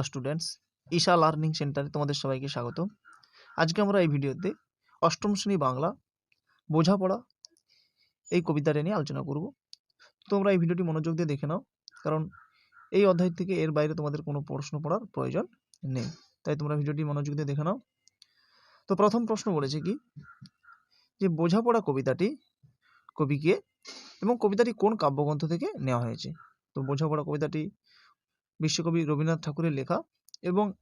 Hello students Isha learning সেন্টারে তোমাদের সবাইকে স্বাগত। আজকে আমরা এই ভিডিওতে অষ্টম শ্রেণি বাংলা, বোঝাপড়া এই কবিতাটা নিয়ে আলোচনা করব। তোমরা এই ভিডিওটি মনোযোগ দিয়ে দেখে নাও, কারণ এই অধ্যায় থেকে এর বাইরে তোমাদের কোনো প্রশ্ন পড়ার প্রয়োজন নেই। তাই তোমরা ভিডিওটি মনোযোগ দিয়ে দেখে নাও। তো প্রথম প্রশ্ন বলেছে কি? যে বোঝাপড়া কবিতাটি কবিকে এবং কবিতাটি কোন কাব্যগ্রন্থ থেকে নেওয়া হয়েছে? তো বোঝাপড়া কবিতাটি বিশ্বকবি রবীন্দ্রনাথ ঠাকুরের লেখা এবং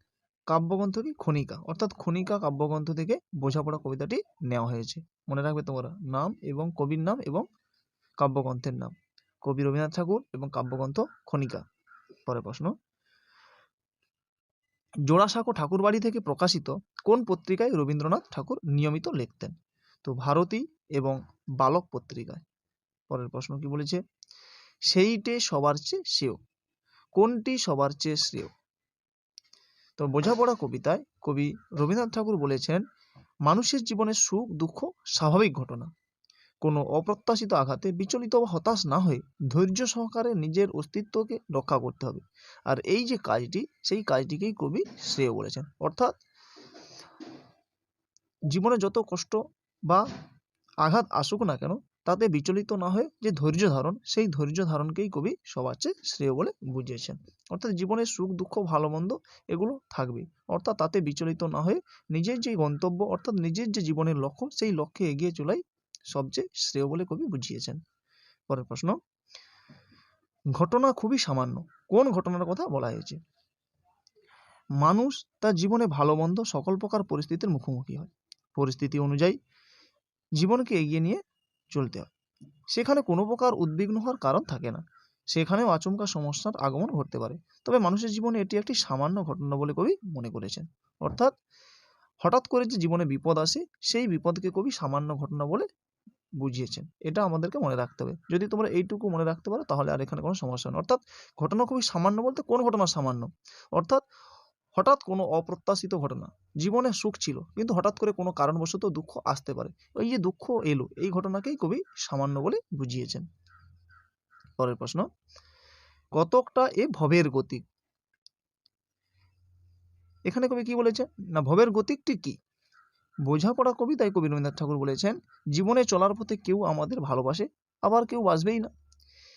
কাব্যগ্রন্থ কি? খনিকা। অর্থাৎ খনিকা কাব্যগ্রন্থ থেকে বোঝাপড়া কবিতাটি নেওয়া হয়েছে। মনে রাখবে তোমরা, নাম এবং কবির নাম এবং কাব্যগ্রন্থের নাম। কবি রবীন্দ্রনাথ ঠাকুর এবং কাব্যগ্রন্থ খনিকা। পরের প্রশ্ন। জোড়াসাঁকো ঠাকুরবাড়ি থেকে প্রকাশিত কোন পত্রিকায় রবীন্দ্রনাথ ঠাকুর নিয়মিত লিখতেন? তো ভারতী এবং বালক পত্রিকায়। পরের প্রশ্ন কি বলেছে? সেইটে সবার চেয়ে শ্রেয় কোনটি সবার চেয়ে শ্রেয়? তো বোঝাপড়া কবিতায় কবি রবীন্দ্রনাথ ঠাকুর বলেছেন, মানুষের জীবনে সুখ, দুঃখ স্বাভাবিক ঘটনা। কোনো অপ্রত্যাশিত আঘাতে বিচলিত বা হতাশ না হয়ে ধৈর্য সহকারে নিজের অস্তিত্বকে রক্ষা করতে হবে। আর এই যে কাজটি, সেই কাজটিকেই কবি শ্রেয় বলেছেন। অর্থাৎ জীবনে যত কষ্ট বা আঘাত আসুক না কেন তাতে বিচলিত না হয়ে যে ধৈর্য ধারণ, সেই ধৈর্য ধারণকেই কবি সবার চেয়ে শ্রেয় বলে বুঝিয়েছেন। অর্থাৎ জীবনের সুখ, দুঃখ, ভালো, মন্দ এগুলো থাকবে অর্থাৎ তাতে বিচলিত না হয়ে নিজের যে গন্তব্য, অর্থাৎ নিজের যে জীবনের লক্ষ্য, সেই লক্ষ্যে এগিয়ে চলাই সবচেয়ে শ্রেয় বলে কবি বুঝিয়েছেন। পরের প্রশ্ন, ঘটনা খুবই সামান্য। কোন ঘটনার কথা বলা হয়েছে? মানুষ তার জীবনে ভালো, মন্দ সকল প্রকার পরিস্থিতির মুখোমুখি হয়। পরিস্থিতি অনুযায়ী জীবনকে এগিয়ে নিয়ে চলতে হয়। সেখানে কোনো প্রকার উদ্বিগ্ন হওয়ার কারণ থাকে না। সেখানেও আচমকা সমস্যার আগমন ঘটতে পারে। তবে মানুষের জীবনে এটি একটি সামান্য ঘটনা বলে কবি মনে করেছেন। অর্থাৎ হঠাৎ করে যে জীবনে বিপদ আসে, সেই বিপদকে কবি সামান্য ঘটনা বলে বুঝিয়েছেন। এটা আমাদেরকে মনে রাখতে হবে। যদি তোমরা এইটুকু মনে রাখতে পারো, তাহলে আর এখানে কোনো সমস্যা নেই। অর্থাৎ ঘটনা খুবই সামান্য বলতে কোন ঘটনা সামান্য? অর্থাৎ হঠাৎ কোনো অপ্রত্যাশিত ঘটনা, জীবনে সুখ ছিল, কিন্তু হঠাৎ করে কোনো কারণবশত দুঃখ আসতে পারে। ওই যে দুঃখ এলো, এই ঘটনাকেই কবি সামান্য বলে বুঝিয়েছেন। পরের প্রশ্ন, কতকটা এ ভবের গতিক এখানে কবি কি বলেছে? না, ভবের গতিকটি কি? বোঝাপড়া কবিতায় কবি রবীন্দ্রনাথ ঠাকুর বলেছেন, জীবনে চলার পথে কেউ আমাদের ভালোবাসে, আবার কেউ বাসবেই না।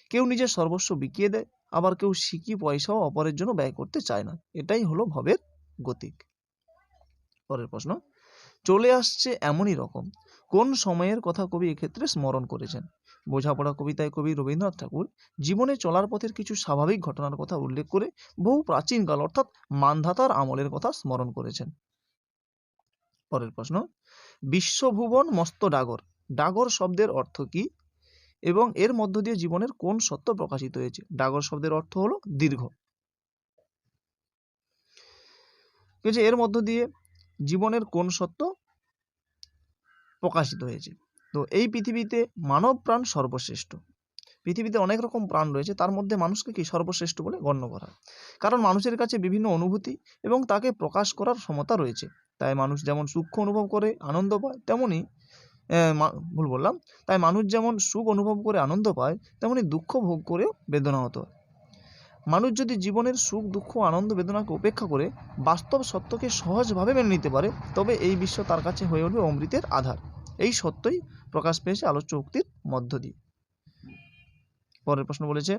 কেউ নিজের সর্বস্ব বিকিয়ে দেয় আবার কেউ সিকি পয়সাও অপরের জন্য ব্যয় করতে চায় না। এটাই হলো ভবের গতিক। পরের প্রশ্ন, চলে আসছে এমনই রকম। কোন সময়ের কথা কবি এক্ষেত্রে স্মরণ করেছেন? বোঝাপড়া কবিতায় কবি রবীন্দ্রনাথ ঠাকুর জীবনে চলার পথের কিছু স্বাভাবিক ঘটনার কথা উল্লেখ করে বহু প্রাচীনকাল অর্থাৎ মানধাতার আমলের কথা স্মরণ করেছেন। পরের প্রশ্ন, বিশ্বভুবন মস্ত ডাগর। ডাগর শব্দের অর্থ কি? এবং এর মধ্য দিয়ে জীবনের কোন সত্য প্রকাশিত হয়েছে? ডাগর শব্দের অর্থ হলো দীর্ঘ। এর মধ্য দিয়ে জীবনের কোন সত্য প্রকাশিত হয়েছে? তো এই পৃথিবীতে মানব প্রাণ সর্বশ্রেষ্ঠ। পৃথিবীতে অনেক রকম প্রাণ রয়েছে, তার মধ্যে মানুষকে কি সর্বশ্রেষ্ঠ বলে গণ্য করা কারণ মানুষের কাছে বিভিন্ন অনুভূতি এবং তাকে প্রকাশ করার ক্ষমতা রয়েছে। তাই মানুষ যেমন সূক্ষ্ম অনুভব করে, আনন্দ পায় তেমনই ভুল বললাম। তাই মানুষ যেমন সুখ অনুভব করে আনন্দ পায়, তেমনি দুঃখ ভোগ করেও বেদনাহত হয়। মানুষ যদি জীবনের সুখ, দুঃখ, আনন্দ, বেদনাকে উপেক্ষা করে বাস্তব সত্যকে সহজভাবে মেনে নিতে পারে, তবে এই বিশ্ব তার কাছে হয়ে উঠবে অমৃতের আধার। এই সত্যই প্রকাশ পেয়েছে আলোচ্য উক্তির মধ্য দিয়ে। পরের প্রশ্ন বলেছে,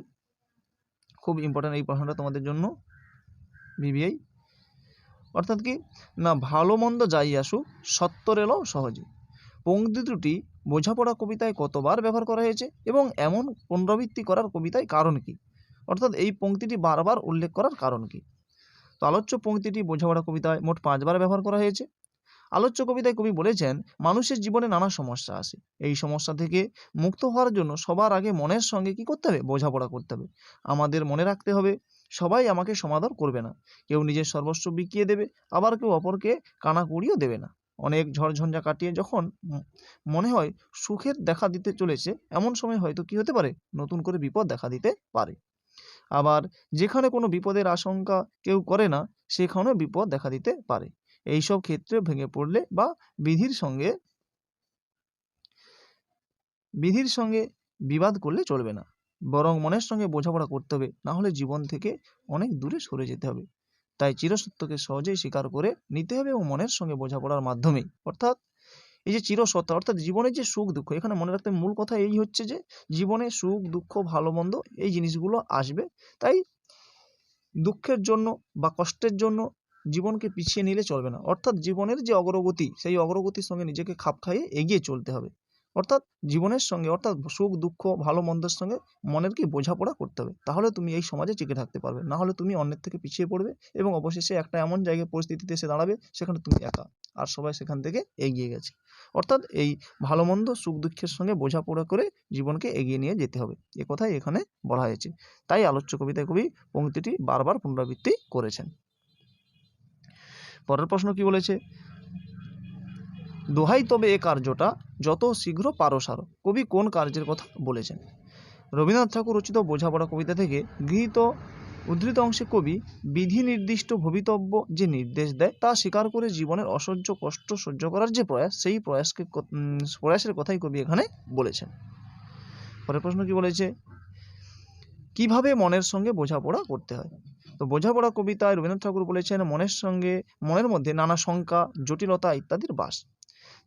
খুব ইম্পর্ট্যান্ট এই প্রশ্নটা তোমাদের জন্য ভিভিআই অর্থাৎ কি? না, ভালো মন্দ যাই আসুক সত্তর এলো সহজে। পংক্তি দুটি বোঝাপড়া কবিতায় কতবার ব্যবহার করা হয়েছে এবং এমন পুনরাবৃত্তি করার কবিতায় কারণ কি? অর্থাৎ এই পংক্তিটি বারবার উল্লেখ করার কারণ কি? তো আলোচ্য পংক্তিটি বোঝাপড়া কবিতায় মোট পাঁচবার ব্যবহার করা হয়েছে। আলোচ্য কবিতায় কবি বলেছেন, মানুষের জীবনে নানা সমস্যা আসে এই সমস্যা থেকে মুক্ত হওয়ার জন্য সবার আগে মনের সঙ্গে কি করতে হবে? বোঝাপড়া করতে হবে। আমাদের মনে রাখতে হবে, সবাই আমাকে সমাদর করবে না। কেউ নিজের সর্বস্ব বিকিয়ে দেবে, আবার কেউ অপরকে কানাকুড়িও দেবে না। অনেক ঝড়ঝঞ্ঝা কাটিয়ে যখন মনে হয় সুখের দেখা দিতে চলেছে, এমন সময় হয়তো কি হতে পারে? নতুন করে বিপদ দেখা দিতে পারে। আবার যেখানে কোনো বিপদের আশঙ্কা কেউ করে না, সেখানেও বিপদ দেখা দিতে পারে। এইসব ক্ষেত্রে ভেঙে পড়লে বা বিধির সঙ্গে বিধির সঙ্গে বিবাদ করলে চলবে না। বরং মনের সঙ্গে বোঝাপড়া করতে হবে। না হলে জীবন থেকে অনেক দূরে সরে যেতে হবে। তাই চিরসত্যকে সহজেই স্বীকার করে নিতে হবে এবং মনের সঙ্গে বোঝাপড়ার মাধ্যমেই অর্থাৎ এই যে চিরসত্য অর্থাৎ জীবনের যে সুখ দুঃখ, এখানে মনে রাখতে মূল কথা এই হচ্ছে যে, জীবনে সুখ, দুঃখ, ভালো, মন্দ এই জিনিসগুলো আসবে। তাই দুঃখের জন্য বা কষ্টের জন্য জীবনকে পিছিয়ে নিলে চলবে না। অর্থাৎ জীবনের যে অগ্রগতি, সেই অগ্রগতির সঙ্গে নিজেকে খাপ খাইয়ে এগিয়ে চলতে হবে। অর্থাৎ জীবনের সঙ্গে, অর্থাৎ সুখ, দুঃখ, ভালো, মন্দের সঙ্গে মনের কি বোঝাপড়া করতে হবে। তাহলে তুমি এই সমাজে টিকে থাকতে পারবে। না হলে তুমি অন্যের থেকে পিছিয়ে পড়বে এবং অবশেষে একটা এমন জায়গায়, পরিস্থিতিতে এসে দাঁড়াবে সেখানে তুমি একা। আর সবাই সেখান থেকে এগিয়ে গেছে। অর্থাৎ এই ভালো, মন্দ, সুখ, দুঃখের সঙ্গে বোঝাপড়া করে জীবনকে এগিয়ে নিয়ে যেতে হবে। এ কথাই এখানে বলা হয়েছে। তাই আলোচ্য কবিতায় কবি পঙ্ক্তিটি বারবার পুনরাবৃত্তি করেছেন। পরের প্রশ্ন কি বলেছে? দোহাই তবে এ কার্যটা যত শীঘ্র পারো সারো। কবি কোন কার্যের কথা বলেছেন? রবীন্দ্রনাথ ঠাকুর রচিত বোঝাপড়া কবিতা থেকে গৃহীত উদ্ধৃত অংশে কবি বিধি নির্দিষ্ট ভবিতব্য যে নির্দেশ দেয় তা স্বীকার করে জীবনের অসহ্য কষ্ট সহ্য করার যে প্রয়াস, সেই প্রয়াসকে প্রয়াসের কথাই কবি এখানে বলেছেন। পরের প্রশ্ন কি বলেছে? কীভাবে মনের সঙ্গে বোঝাপড়া করতে হয়? তো বোঝাপড়া কবিতায় রবীন্দ্রনাথ ঠাকুর বলেছেন, মনের সঙ্গে, মনের মধ্যে নানা শঙ্কা, জটিলতা ইত্যাদির বাস।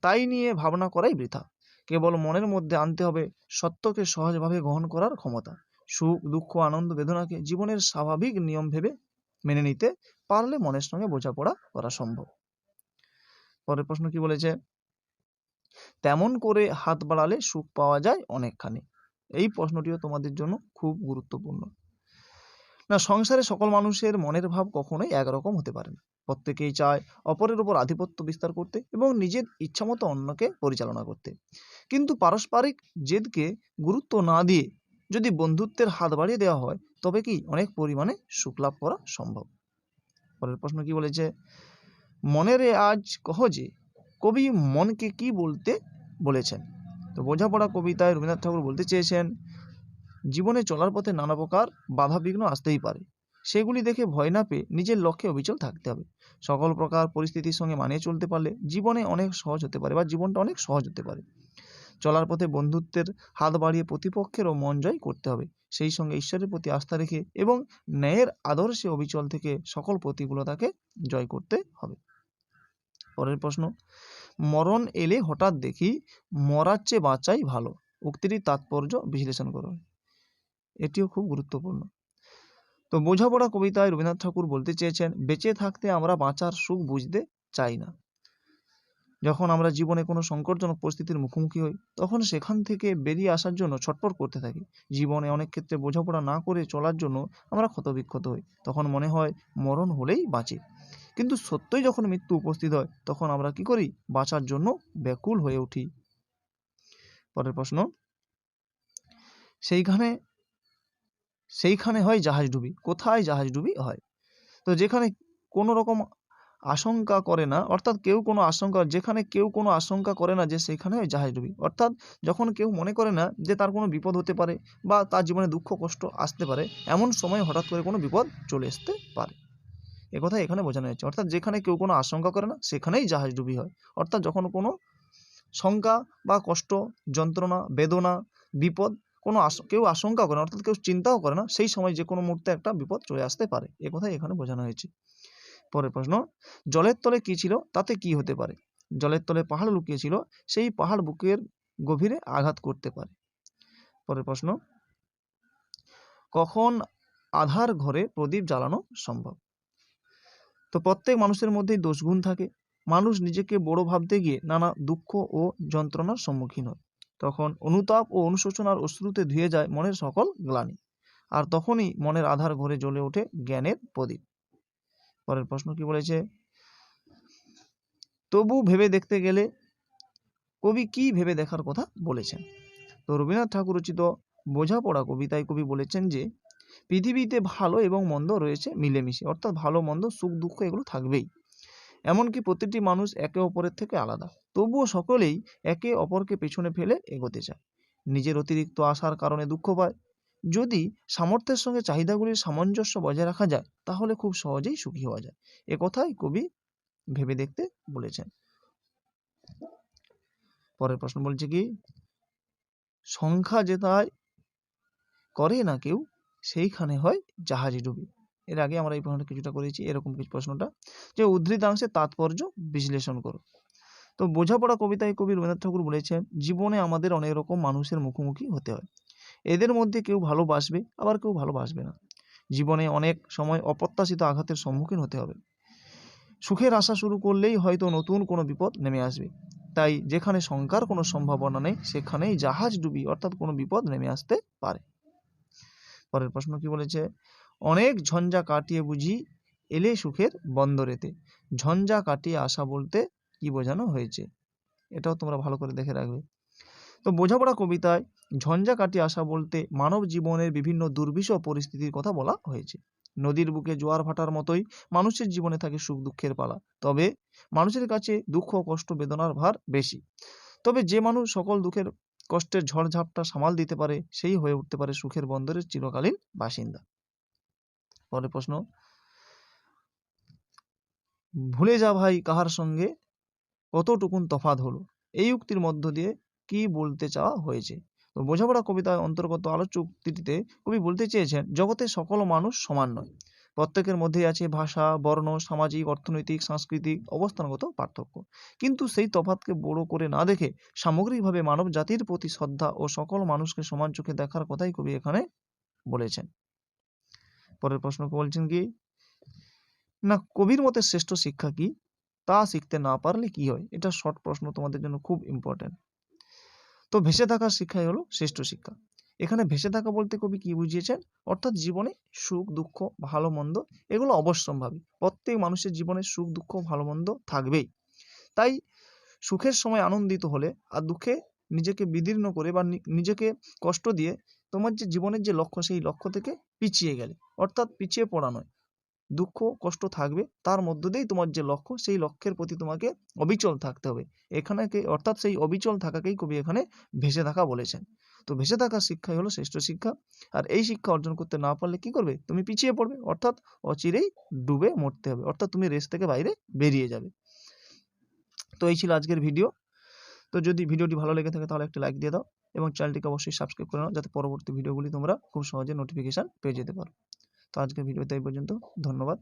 তাই নিয়ে ভাবনা করাই বৃথা। কেবল মনের মধ্যে আনতে হবে সত্যকে সহজভাবে গ্রহণ করার ক্ষমতা। সুখ, দুঃখ, আনন্দ, বেদনাকে জীবনের স্বাভাবিক নিয়ম ভেবে মেনে নিতে পারলে মনের সঙ্গে বোঝাপড়া করা সম্ভব। পরের প্রশ্ন কি বলেছে? তেমন করে হাত বাড়ালে সুখ পাওয়া যায় অনেকখানি। এই প্রশ্নটিও তোমাদের জন্য খুব গুরুত্বপূর্ণ। না, সংসারে সকল মানুষের মনের ভাব কখনোই একরকম হতে পারে না। প্রত্যেকেই চায় অপরের উপর আধিপত্য বিস্তার করতে এবং নিজের ইচ্ছামতো অন্যকে পরিচালনা করতে। কিন্তু পারস্পরিক জেদকে গুরুত্ব না দিয়ে যদি বন্ধুত্বের হাত বাড়িয়ে দেওয়া হয়, তবে কি অনেক পরিমাণে সুখ লাভ করা সম্ভব? পরের প্রশ্ন কি বলেছে? মনেরে আজ কহ যে, কবি মনকে কি বলতে বলেছেন? তো বোঝাপড়া কবিতায় রবীন্দ্রনাথ ঠাকুর বলতে চেয়েছেন, জীবনে চলার পথে নানা প্রকার বাধা বিঘ্ন আসতেই পারে। সেগুলি দেখে ভয় না পেয়ে নিজের লক্ষ্যে অবিচল থাকতে হবে। সকল প্রকার পরিস্থিতির সঙ্গে মানিয়ে চলতে পারলে জীবনে অনেক সহজ হতে পারে বা জীবনটা অনেক সহজ হতে পারে। চলার পথে বন্ধুত্বের হাত বাড়িয়ে প্রতিপক্ষেরও মন জয় করতে হবে। সেই সঙ্গে ঈশ্বরের প্রতি আস্থা রেখে এবং ন্যায়ের আদর্শে অবিচল থেকে সকল প্রতিকূলতাকে জয় করতে হবে। পরের প্রশ্ন, মরণ এলে হঠাৎ দেখি মরার চেয়ে বাঁচাই ভালো। উক্তিটির তাৎপর্য বিশ্লেষণ করো এটিও খুব গুরুত্বপূর্ণ। তো বোঝাপড়া কবিতায় রবীন্দ্রনাথ ঠাকুর বলতে চেয়েছেন, বেঁচে থাকতে আমরা বাঁচার সুখ বুঝতে চাই না। যখন আমরা জীবনে কোনো সংকটজনক পরিস্থিতির মুখোমুখি হই, তখন সেখান থেকে বেরিয়ে আসার জন্য ছটফট করতে থাকি। জীবনে অনেক ক্ষেত্রে বোঝাপড়া না করে চলার জন্য আমরা ক্ষতবিক্ষত হই। তখন মনে হয় মরণ হলেই বাঁচি। কিন্তু সত্যই যখন মৃত্যু উপস্থিত হয়, তখন আমরা কি করি? বাঁচার জন্য ব্যাকুল হয়ে উঠি। পরের প্রশ্ন, সেইখানে সেইখানে হয় জাহাজ ডুবি। কোথায় জাহাজ ডুবি? হয়। তো যেখানে কোনো রকম আশঙ্কা করে না, অর্থাৎ কেউ কোনো আশঙ্কা, যেখানে কেউ কোনো আশঙ্কা করে না যে সেখানে হয় জাহাজ ডুবি। অর্থাৎ যখন কেউ মনে করে না যে তার কোনো বিপদ হতে পারে বা তার জীবনে দুঃখ, কষ্ট আসতে পারে, এমন সময় হঠাৎ করে কোনো বিপদ চলে আসতে পারে। এ কথা এখানে বোঝানো হয়েছে। অর্থাৎ যেখানে কেউ কোনো আশঙ্কা করে না, সেখানেই জাহাজ ডুবি হয়। অর্থাৎ যখন কোনো শঙ্কা বা কষ্ট, যন্ত্রণা, বেদনা, বিপদ কোনো কেউ আশঙ্কা করে না, অর্থাৎ কেউ চিন্তাও করে না, সেই সময় যে কোনো মুহূর্তে একটা বিপদ চলে আসতে পারে। এ কথাই এখানে বোঝানো হয়েছে। পরের প্রশ্ন, জলের তলে কি ছিল? তাতে কি হতে পারে? জলের তলে পাহাড় লুকিয়ে ছিল, সেই পাহাড় বুকের গভীরে আঘাত করতে পারে। পরের প্রশ্ন, কখন আধার ঘরে প্রদীপ জ্বালানো সম্ভব? তো প্রত্যেক মানুষের মধ্যেই দোষগুণ থাকে। মানুষ নিজেকে বড় ভাবতে গিয়ে নানা দুঃখ ও যন্ত্রণার সম্মুখীন হয়। তখন অনুতাপ ও অনুশোচনার অশ্রুতে ধুয়ে যায় মনের সকল গ্লানি। আর তখনই মনের আধার ঘরে জ্বলে ওঠে জ্ঞানের প্রদীপ। পরের প্রশ্ন কি বলেছে? তবু ভেবে দেখতে গেলে কবি কি ভেবে দেখার কথা বলেছেন? তো রবীন্দ্রনাথ ঠাকুর রচিত বোঝাপড়া কবিতায় কবি বলেছেন যে, পৃথিবীতে ভালো এবং মন্দ রয়েছে মিলেমিশে, অর্থাৎ ভালো, মন্দ, সুখ, দুঃখ এগুলো থাকবেই। এমনকি প্রতিটি মানুষ একে অপরের থেকে আলাদা। তবুও সকলেই একে অপরকে পেছনে ফেলে এগোতে চায়। নিজের অতিরিক্ত আশার কারণে দুঃখ পায়। যদি সামর্থ্যের সঙ্গে চাহিদাগুলির সামঞ্জস্য বজায় রাখা যায়, তাহলে খুব সহজেই সুখী হওয়া যায়। এ কথাই কবি ভেবে দেখতে বলেছেন। পরের প্রশ্ন বলছে কি, সংখ্যা যেথায় করে না কেউ, সেইখানে হয় জাহাজে ডুবি। এর আগে আমরা এই প্রশ্নটা কিছুটা করেছি, এরকম কিছু প্রশ্নটা। যে উদ্ধৃতাংশের তাৎপর্য বিশ্লেষণ করো। তো বোঝাপড়া কবিতায় কবি রবীন্দ্রনাথ ঠাকুর বলেছেন, জীবনে আমাদের অনেক রকম মানুষের মুখোমুখি হতে হয়। এদের মধ্যে কেউ ভালোবাসবে, আবার কেউ ভালোবাসবে না। জীবনে অনেক সময় অপ্রত্যাশিত আঘাতের সম্মুখীন হতে হবে। সুখের আশা শুরু করলেই হয়তো নতুন কোনো বিপদ নেমে আসবে। তাই যেখানে শঙ্কার কোনো সম্ভাবনা নেই, সেখানেই জাহাজ ডুবি অর্থাৎ কোনো বিপদ নেমে আসতে পারে। পরের প্রশ্ন কি বলেছে? অনেক ঝঞ্ঝা কাটিয়ে বুঝি এলে সুখের বন্দরেতে। ঝঞ্ঝা কাটিয়ে আসা বলতে কি বোঝানো হয়েছে? এটাও তোমরা ভালো করে দেখে রাখবে। তো বোঝাপড়া কবিতায় ঝঞ্ঝা কাটিয়ে আসা বলতে মানব জীবনের বিভিন্ন দুর্বিষহ পরিস্থিতির কথা বলা হয়েছে। নদীর বুকে জোয়ার ভাটার মতোই মানুষের জীবনে থাকে সুখ দুঃখের পালা। তবে মানুষের কাছে দুঃখ, কষ্ট, বেদনার ভার বেশি। তবে যে মানুষ সকল দুঃখের কষ্টের ঝড়ঝাপটা সামাল দিতে পারে, সেই হয়ে উঠতে পারে সুখের বন্দরের চিরকালীন বাসিন্দা। পরের প্রশ্ন। ভুলে যা ভাই কাহার সঙ্গে কতটুকুন তফাৎ হলো। এই উক্তির মধ্য দিয়ে কি বলতে চাওয়া হয়েছে। তো বোঝাপড়া কবিতার অন্তর্গত আলোচ্য উক্তিটিতে কবি বলতে চেয়েছেন, জগতে সকল মানুষ সমান নয়। প্রত্যেকের মধ্যেই আছে ভাষা, বর্ণ, সামাজিক, অর্থনৈতিক, সাংস্কৃতিক, অবস্থানগত পার্থক্য। কিন্তু সেই তফাতকে বড় করে না দেখে সামগ্রিকভাবে মানব জাতির প্রতি শ্রদ্ধা ও সকল মানুষকে সমান চোখে দেখার কথাই কবি এখানে বলেছেন। পরের প্রশ্ন বলছেন কি, না, কবির মতে শ্রেষ্ঠ শিক্ষা কি? তা শিখতে না পারলে কি হয়? এটা শর্ট প্রশ্ন তোমাদের জন্য খুব ইম্পর্টেন্ট তো ভেসে থাকার শিক্ষাই হলো শ্রেষ্ঠ শিক্ষা। এখানে ভেসে থাকা বলতে কবি কি বুঝিয়েছেন? অর্থাৎ জীবনে সুখ, দুঃখ, ভালো, মন্দ এগুলো অবশ্যম্ভাবী। প্রত্যেক মানুষের জীবনে সুখ, দুঃখ, ভালো, মন্দ থাকবেই। তাই সুখের সময় আনন্দিত হলে আর দুঃখে নিজেকে বিদীর্ণ করে বা নিজেকে কষ্ট দিয়ে তোমার যে জীবনের যে লক্ষ্য, সেই লক্ষ্য থেকে পিছিয়ে গেলে। অর্থাৎ পিছিয়ে পড়া নয়। দুঃখ, কষ্ট থাকবে। তার মধ্য দিয়েই তোমার যে লক্ষ্য, সেই লক্ষ্যের প্রতি তোমাকে অবিচল থাকতে হবে। এখানে অর্থাৎ সেই অবিচল থাকাকেই কবি এখানে ভেসে থাকা বলেছেন। তো ভেসে থাকার শিক্ষাই হলো শ্রেষ্ঠ শিক্ষা। আর এই শিক্ষা অর্জন করতে না পারলে কি করবে? তুমি পিছিয়ে পড়বে। অর্থাৎ অচিরেই ডুবে মরতে হবে। অর্থাৎ তুমি রেস থেকে বাইরে বেরিয়ে যাবে। তো এই ছিল আজকের ভিডিও। তো যদি ভিডিওটি ভালো লেগে থাকে তাহলে একটা লাইক দিয়ে দাও। এবং চ্যানেলটিকে অবশ্যই সাবস্ক্রাইব করে নাও, যাতে পরবর্তী ভিডিওগুলি তোমরা খুব সহজে নোটিফিকেশান পেয়ে যেতে পারো। তো আজকের ভিডিওতে এই পর্যন্ত, ধন্যবাদ।